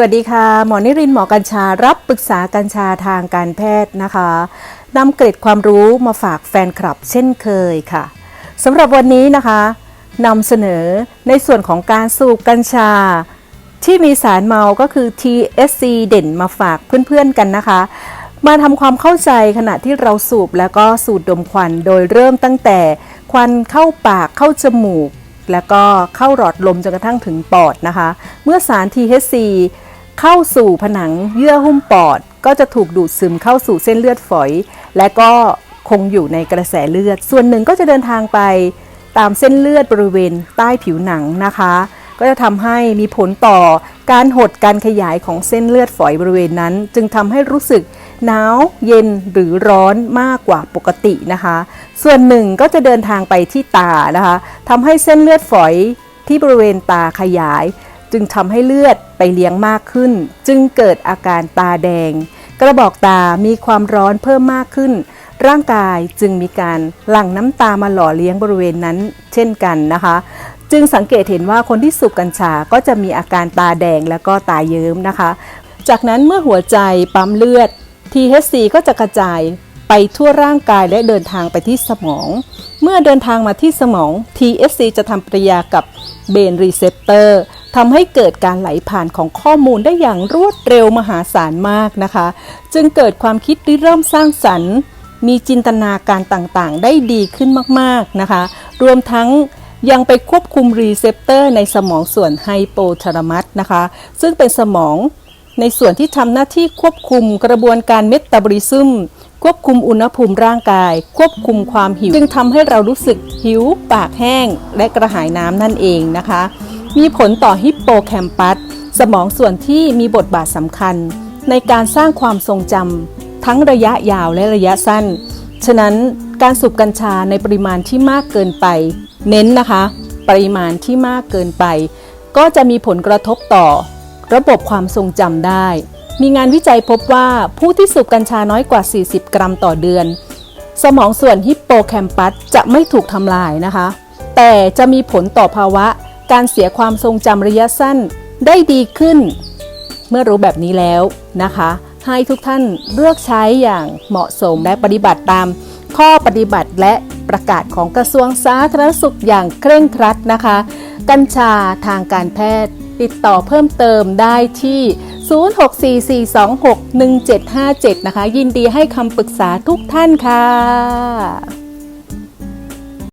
วัสดีค่ะ หมอนิรินหมอกัญชา รับปรึกษากัญชาทางการแพทย์นะคะนำเกร็ดความรู้มาฝากแฟนคลับเช่นเคยค่ะสำหรับวันนี้นะคะนำเสนอในส่วนของการสูบกัญชา ที่มีสารเมาก็คือ TSC เด่นมาฝากเพื่อนๆกันนะคะ มาทำความเข้าใจขณะที่เราสูบแล้วก็สูดดมควัน โดยเริ่มตั้งแต่ควันเข้าปากเข้าจมูกแล้วก็เข้าหลอดลมจนกระทั่งถึงปอดนะคะ เมื่อสาร THC เข้าสู่ผนังเยื่อหุ้มปอด ก็จะถูกดูดซึมเข้าสู่เส้นเลือดฝอย และก็คงอยู่ในกระแสเลือด ส่วนหนึ่งก็จะเดินทางไปตามเส้นเลือดบริเวณใต้ผิวหนังนะคะ ก็จะทำให้มีผลต่อการหดการขยายของเส้นเลือดฝอยบริเวณนั้น จึงทำให้รู้สึกหนาวเย็นหรือร้อนมากกว่าปกตินะคะ ส่วนหนึ่งก็จะเดินทางไปที่ตานะคะทำให้เส้นเลือดฝอยที่บริเวณตาขยาย จึงทำให้เลือดไปเลี้ยงมากขึ้น จึงเกิดอาการตาแดง กระบอกตามีความร้อนเพิ่มมากขึ้น ร่างกายจึงมีการหลั่งน้ำตามาหล่อเลี้ยงบริเวณนั้น เช่นกันนะคะ จึงสังเกตเห็นว่าคนที่สูบกัญชาก็จะมีอาการตาแดงแล้วก็ตาเยิ้มนะคะ จากนั้นเมื่อหัวใจปั๊มเลือด THC ก็จะกระจายไปทั่วร่างกายและเดินทางไปที่สมอง เมื่อเดินทางมาที่สมอง THC จะทำปฏิกิริยากับเบนรีเซปเตอร์ ทำให้เกิดการไหลผ่านของข้อมูลได้อย่างรวดเร็วมหาศาลมากนะคะ จึงเกิดความคิดริเริ่มสร้างสรรค์ มีจินตนาการต่างๆ ได้ดีขึ้นมากๆนะคะ รวมทั้งยังไปควบคุมรีเซปเตอร์ในสมองส่วนไฮโปทาลามัสนะคะ ซึ่งเป็นสมองในส่วนที่ทำหน้าที่ควบคุมกระบวนการเมตาบอลิซึมควบคุมอุณหภูมิร่างกาย ควบคุมความหิว จึงทำให้เรารู้สึกหิว ปากแห้ง และกระหายน้ำนั่นเองนะคะ มีผลต่อฮิปโปแคมปัส สมองส่วนที่มีบทบาทสำคัญ ในการสร้างความทรงจำทั้งระยะยาวและระยะสั้น ฉะนั้นการสูบกัญชาในปริมาณที่มากเกินไป เน้นนะคะ ปริมาณที่มากเกินไป ก็จะมีผลกระทบต่อ ระบบความทรงจำได้ มีงานวิจัยพบว่าผู้ที่สูบกัญชาน้อยกว่า 40 กรัมต่อเดือน สมองส่วนฮิปโปแคมปัสจะไม่ถูกทำลายนะคะ แต่จะมีผลต่อภาวะ การเสียความทรงจำระยะสั้นได้ดีขึ้น เมื่อรู้แบบนี้แล้วนะคะ ให้ทุกท่านเลือกใช้อย่างเหมาะสมและปฏิบัติตาม ข้อปฏิบัติและประกาศของกระทรวงสาธารณสุขอย่างเคร่งครัดนะคะ กัญชาทางการแพทย์ติดต่อเพิ่มเติมได้ที่ 0644261757 นะคะ ยินดีให้คำปรึกษาทุกท่านค่ะ